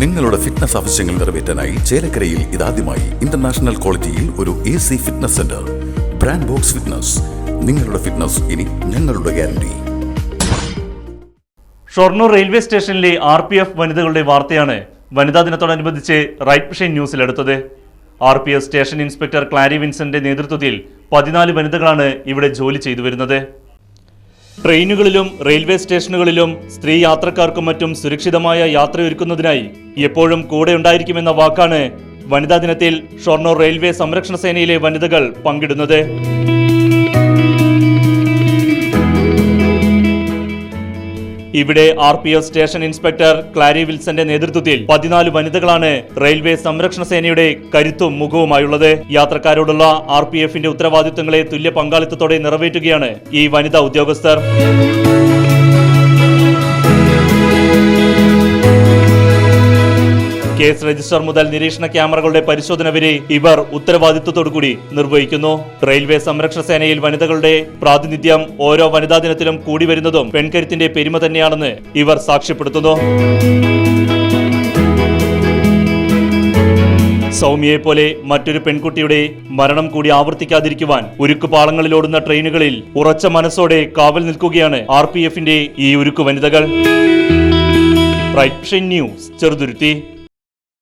നിങ്ങളുടെ ഫിറ്റ്നസ് ആവശ്യങ്ങൾ നിറവേറ്റാനായി ചേലക്കരയിൽ ഇതാദ്യമായി ഇന്റർനാഷണൽ ക്വാളിറ്റിയിൽ ഒരു A C fitness center brand box fitness നിങ്ങളുടെ ഫിറ്റ്നസ് ഇനി ഞങ്ങളുടെ ഗ്യാരണ്ടി ഷൊർണൂർ റെയിൽവേ സ്റ്റേഷനിലെ ആർ പി എഫ് വനിതകളുടെ വാർത്തയാണ് വനിതാ ദിനത്തോടനുബന്ധിച്ച് right vision ന്യൂസിലെടുത്തത് R P F station inspector Clary വിൻസന്റെ നേതൃത്വത്തിൽ പതിനാല് വനിതകളാണ് ഇവിടെ ജോലി ചെയ്തു വരുന്നത് ട്രെയിനുകളിലും റെയിൽവേ സ്റ്റേഷനുകളിലും സ്ത്രീ യാത്രക്കാർക്കും മറ്റും സുരക്ഷിതമായ യാത്രയൊരുക്കുന്നതിനായി എപ്പോഴും കൂടെ ഉണ്ടായിരിക്കുമെന്ന വാക്കാണ് വനിതാ ദിനത്തിൽ ഷൊർണൂർ റെയിൽവേ സംരക്ഷണ സേനയിലെ വനിതകൾ പങ്കിടുന്നത്. ഇവിടെ R P F station inspector Clary വിൽസന്റെ നേതൃത്വത്തിൽ പതിനാല് വനിതകളാണ് റെയിൽവേ സംരക്ഷണ സേനയുടെ കരുത്തും മുഖവുമായുള്ളത്. യാത്രക്കാരോടുള്ള ആർ പി എഫിന്റെ ഉത്തരവാദിത്തങ്ങളെ തുല്യ പങ്കാളിത്തത്തോടെ നിറവേറ്റുകയാണ് ഈ വനിതാ ഉദ്യോഗസ്ഥർ. കേസ് രജിസ്റ്റർ മുതൽ നിരീക്ഷണ ക്യാമറകളുടെ പരിശോധന വരെ ഇവർ ഉത്തരവാദിത്വത്തോടുകൂടി നിർവഹിക്കുന്നു. റെയിൽവേ സംരക്ഷണ സേനയിൽ വനിതകളുടെ പ്രാതിനിധ്യം ഓരോ വനിതാ ദിനത്തിലും കൂടി വരുന്നതും പെൺകരുത്തിന്റെ പെരുമ തന്നെയാണെന്ന് ഇവർ സാക്ഷ്യപ്പെടുത്തുന്നു. സൗമ്യയെ പോലെ മറ്റൊരു പെൺകുട്ടിയുടെ മരണം കൂടി ആവർത്തിക്കാതിരിക്കുവാൻ ഉരുക്കുപാളങ്ങളിലോടുന്ന ട്രെയിനുകളിൽ ഉറച്ച മനസ്സോടെ കാവൽ നിൽക്കുകയാണ് ആർ പി എഫിന്റെ ഈ ഉരുക്കു വനിതകൾ. ന്യൂസ് ചെറുതുരുത്തി.